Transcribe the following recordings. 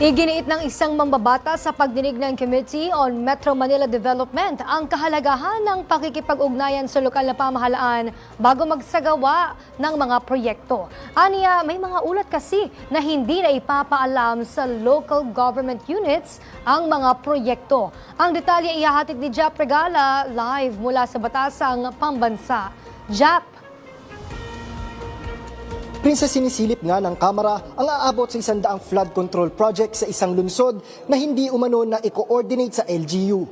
Iginiit ng isang mambabata sa pagdinig ng Committee on Metro Manila Development ang kahalagahan ng pakikipag-ugnayan sa lokal na pamahalaan bago magsagawa ng mga proyekto. Aniya, may mga ulat kasi na hindi na ipapaalam sa local government units ang mga proyekto. Ang detalye ihahatid ni Jap Regala live mula sa Batasang Pambansa. Jap, Princess sinisilip nga ng Kamara ang aabot sa isandaang flood control project sa isang lungsod na hindi umano na i-coordinate sa LGU.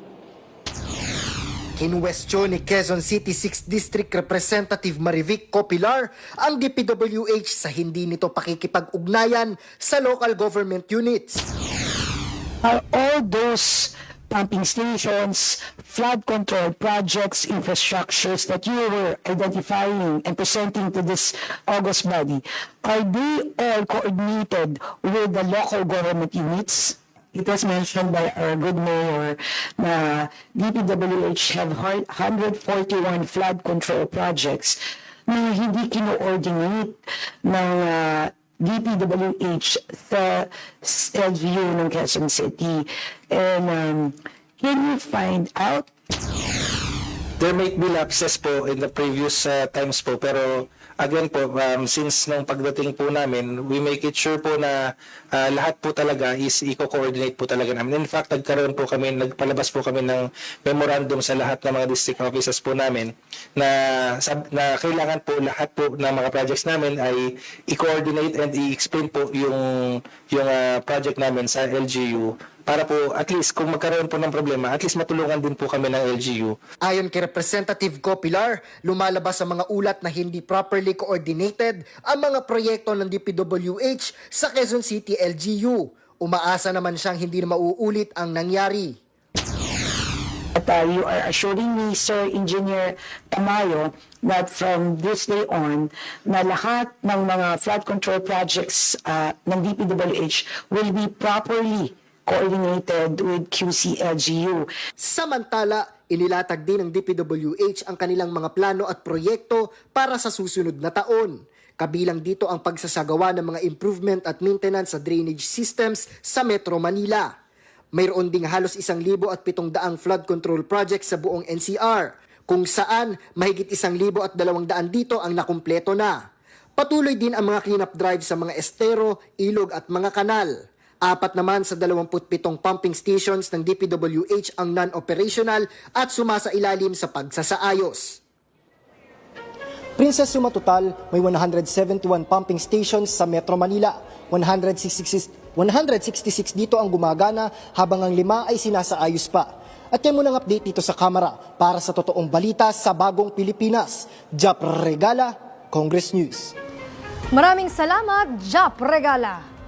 Kinwestiyon ni Quezon City 6 District Representative Marivic Copilar ang DPWH sa hindi nito pakikipag-ugnayan sa local government units. are all those pumping stations, flood control projects, infrastructures that you were identifying and presenting to this August body, are they all coordinated with the local government units? It was mentioned by our good mayor na DPWH have hun- 141 flood control projects na hindi kino-ordinate ng ah, DPWH sa LGU ng Quezon City. And um, can you find out There might be lapses po in the previous uh, times po pero again po um, since nung pagdating po namin we make it sure po na uh, lahat po talaga is i-coordinate po talaga namin. In fact, nagkaroon po kami, nagpalabas po kami ng memorandum sa lahat ng mga district offices po namin na, sab- na kailangan po lahat po ng mga projects namin ay i-coordinate and i-explain po yung, yung uh, project namin sa LGU para po at least kung magkaroon po ng problema, at least matulungan din po kami ng LGU Ayon kay Representative Copilar, lumalabas sa mga ulat na hindi properly coordinated ang mga proyekto ng DPWH sa Quezon City LGU. Umaasa naman siyang hindi na mauulit ang nangyari. At uh, you are assuring me, Sir Engineer Tamayo, that from this day on, na lahat ng mga flood control projects uh, ng DPWH will be properly coordinated with QCLGU. Samantala, inilatag din ng DPWH ang kanilang mga plano at proyekto para sa susunod na taon. Kabilang dito ang pagsasagawa ng mga improvement at maintenance sa drainage systems sa Metro Manila. Mayroon ding halos isang libo at pitong daang flood control projects sa buong NCR, kung saan mahigit isang libo at dalawang daan dito ang nakumpleto na. Patuloy din ang mga cleanup drive sa mga estero, ilog at mga kanal. Apat naman sa 27 pumping stations ng DPWH ang non-operational at sumasailalim sa pagsasaayos. Princess Suma Total, may 171 pumping stations sa Metro Manila. 166, 166 dito ang gumagana habang ang lima ay sinasaayos pa. At yan muna ang update dito sa kamera para sa totoong balita sa bagong Pilipinas. Jap Regala, Congress News. maraming salamat, Jap Regala.